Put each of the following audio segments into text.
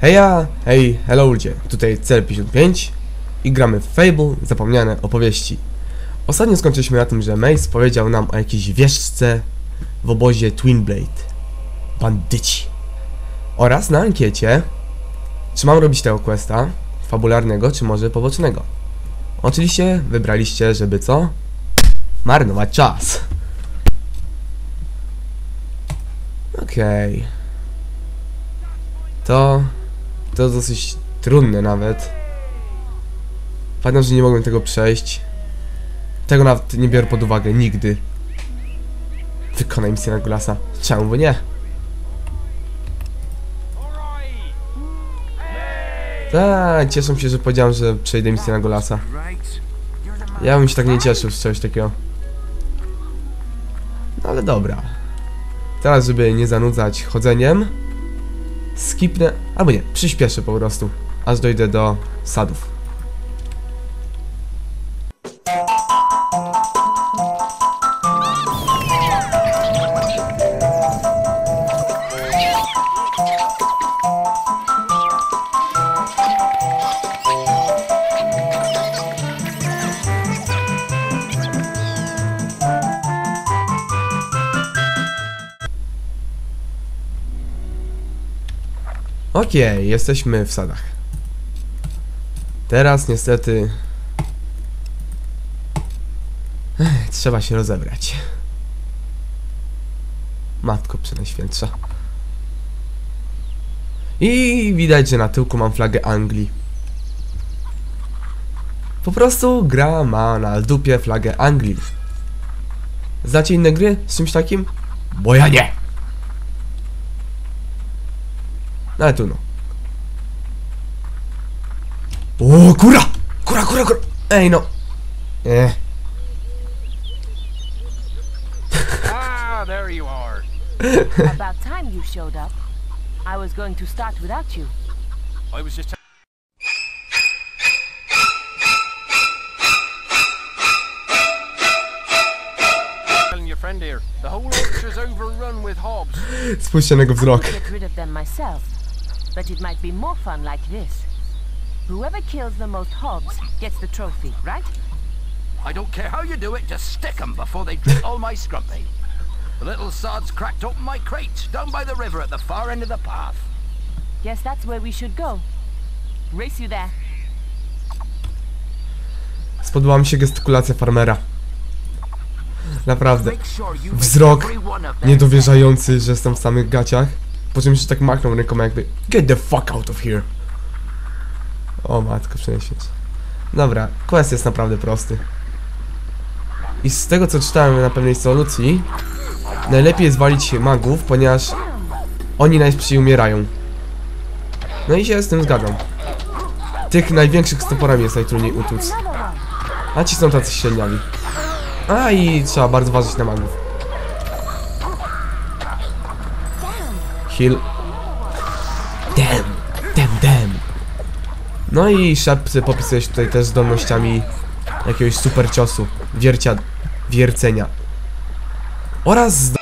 Heja, hej, hello ludzie, tutaj CL55 i gramy w Fable Zapomniane Opowieści. Ostatnio skończyliśmy na tym, że Mace powiedział nam o jakiejś wieszce w obozie Twinblade. Bandyci. Oraz na ankiecie, czy mam robić tego questa, fabularnego, czy może pobocznego. Oczywiście wybraliście, żeby co? Marnować czas. Okej. To... To dosyć trudne nawet. Pamiętam, że nie mogłem tego przejść. Tego nawet nie biorę pod uwagę nigdy. Wykonaj misję na Glasa. Czemu nie? Tak, cieszę się, że powiedziałem, że przejdę misję na Golasa. Ja bym się tak nie cieszył z czegoś takiego. No ale dobra. Teraz, żeby nie zanudzać chodzeniem, skipnę, albo nie, przyspieszę po prostu, aż dojdę do sadów. Okej, jesteśmy w sadach. Teraz niestety... Trzeba się rozebrać. Matko Przenajświętsza. I widać, że na tyłku mam flagę Anglii. Po prostu gra ma na dupie flagę Anglii. Znacie inne gry z czymś takim? Bo ja nie! No ale tu no. O, kura! Kura, kura, kura! Ej no! Eh. Ah, there you are. About time you showed up. I was going to start without you. I was just telling your friend here. The whole orchard's overrun with hobs. Spójrzcie na jego I wzrok. could get rid of them myself, but it might be more fun like this. Whoever kills the most hobs gets the trophy, right? I don't care how you do it, just stick 'em before they drink all my scrumpy. The little sods cracked open my crate down by the river at the far end of the path. Guess that's where we should go. Race you there. Spodobała mi się gestykulacja farmera. Naprawdę. Make sure you Wzrok make every one of them Niedowierzający, że jestem w samych gaciach. Po czym jeszcze tak machnął rękoma jakby Get the fuck out of here. O matko, przenieślić. Dobra, quest jest naprawdę prosty. I z tego co czytałem na pewnej solucji, najlepiej jest walić magów, ponieważ oni najszybciej umierają. No i się z tym zgadzam. Tych największych z jest najtrudniej utłuc. A ci są tacy średniawi. A i trzeba bardzo uważać na magów. Heal. Damn, damn, damn. No i szepcy popisuje się tutaj też zdolnościami jakiegoś super ciosu, wiercia, wiercenia. Oraz zdo-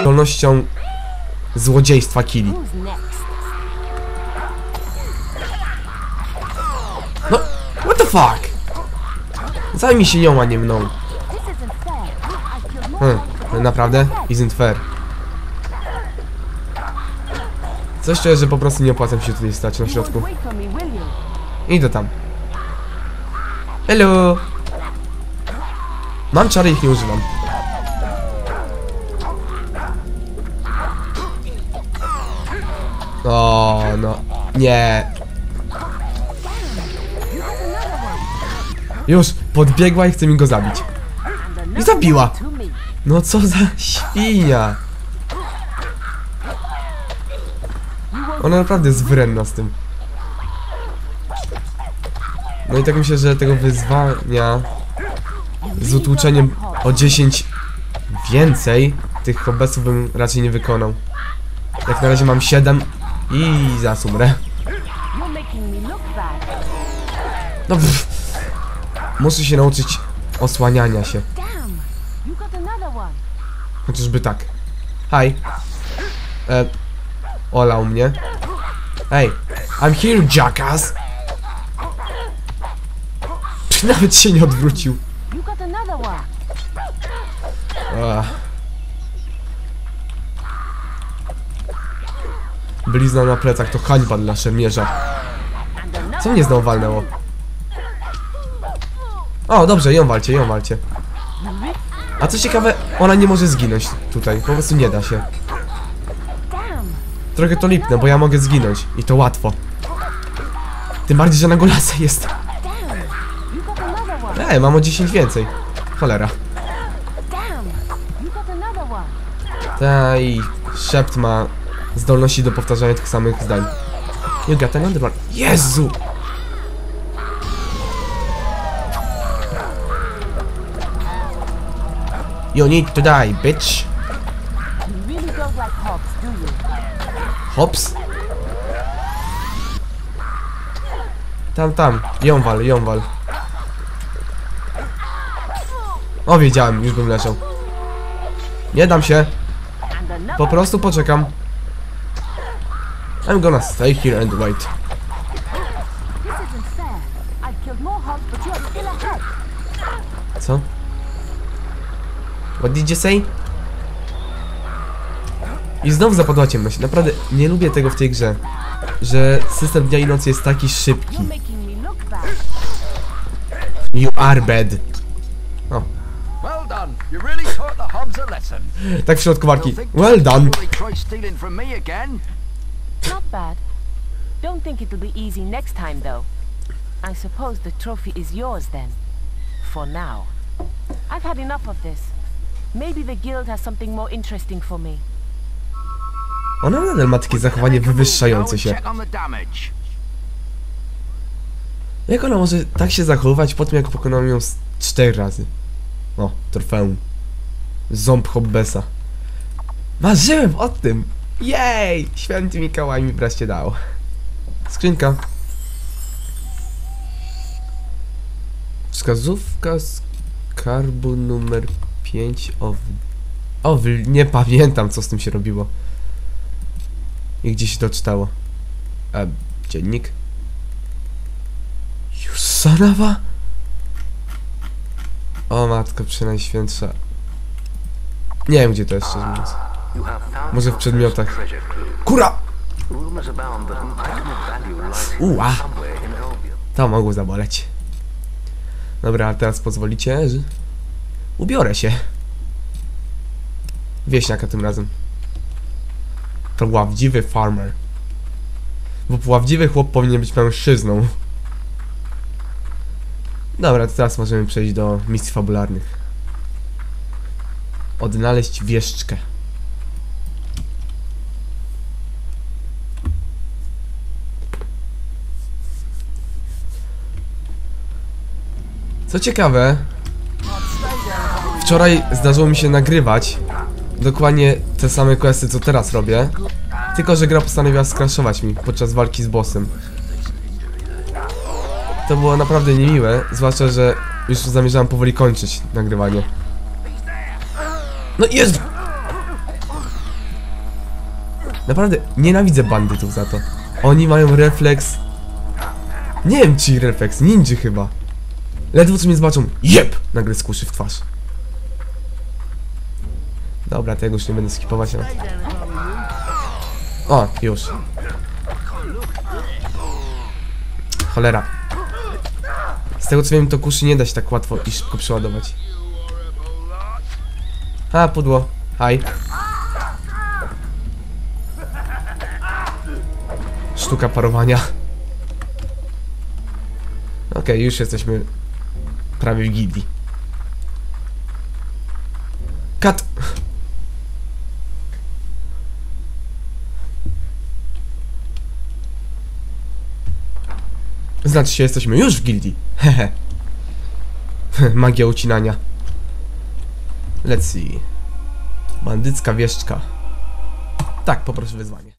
zdolnością złodziejstwa next? No, what the fuck? Zajmij się nią, a nie mną. This isn't fair. I killed more Hmm, naprawdę? Isn't fair. Coś czuję, że po prostu nie opłaca mi się tutaj stać na środku. Idę tam. Hello! Mam czary, ich nie używam. O, no. Nie. Już, podbiegła i chce mi go zabić. I zabiła. No co za świnia. Ona naprawdę jest wredna z tym. No i tak myślę, że tego wyzwania z utłuczeniem o 10 więcej tych hobbesów bym raczej nie wykonał. Jak na razie mam 7 i zaraz umrę. You're making me look bad. No pff. Muszę się nauczyć osłaniania się. Damn. You got another one. Chociażby tak. Hi. E, olał mnie. Hey, I'm here, jackass! Nawet się nie odwrócił. Ach. Blizna na plecach to hańba dla szermierza. Co mnie znowu walnęło? O, dobrze, ją walcie, ją walcie. A co ciekawe, ona nie może zginąć tutaj, po prostu nie da się. Trochę to lipnę, bo ja mogę zginąć i to łatwo. Tym bardziej, że na golasa jest. Ej, mam o 10 więcej. Cholera. Ta i szept ma zdolności do powtarzania tych samych zdań. You got another one. Jezu! You need to die, bitch. Hops. Tam, tam. Ją wal, ją wal. O, wiedziałem, już bym leżał. Nie dam się. Po prostu poczekam. I'm gonna stay here and wait. This What did you say? I znowu zapadła ciemność. Naprawdę nie lubię tego w tej grze. Że system dnia i nocy jest taki szybki. You are bad. O, tak w środku walki. Well done. Not bad. Don't think it'll be easy next time, though. I suppose the trophy is yours then. For now. I've had enough of this. Maybe the guild has something more interesting for me. Ona nadal ma takie zachowanie wywyższające się. Jak ona może tak się zachowywać po tym, jak pokonałem ją cztery razy? O, trofeum. Ząb Hobbesa. Marzyłem o tym! Jej! Święty Mikołaj mi wreszcie dał. Skrzynka. Wskazówka skarbu numer 5 o... w- O, w- nie pamiętam co z tym się robiło. I gdzie się to czytało. E, dziennik? Jusanawa? O matko przynajświętsza. Nie wiem gdzie to jest mówiąc. Może w przedmiotach. Kura! Elvia. To mogło zaboleć. Dobra, a teraz pozwolicie, że... Ubiorę się. Wieśniaka tym razem. To prawdziwy farmer. Bo prawdziwy chłop powinien być mężczyzną. Dobra, to teraz możemy przejść do misji fabularnych. Odnaleźć wieszczkę. Co ciekawe, wczoraj zdarzyło mi się nagrywać dokładnie te same questy, co teraz robię, tylko że gra postanowiła skraszować mi podczas walki z bossem. To było naprawdę niemiłe, zwłaszcza, że już zamierzałem powoli kończyć nagrywanie. No jest! Naprawdę nienawidzę bandytów za to. Oni mają refleks... Nie wiem czy refleks, ninja chyba. Ledwo co mnie zobaczą, jeb! Nagle skuszy w twarz. Dobra, tego już nie będę skipować. Ale... O, już. Cholera. Z tego co wiem, to kuszy nie da się tak łatwo i szybko przeładować. A, pudło. Haj. Sztuka parowania. Okej, już jesteśmy prawie w gildii. Kat! Znaczy jesteśmy już w gildii. Hehe. Magia ucinania. Let's see. Bandycka wieszczka. Tak, poproszę wyzwanie.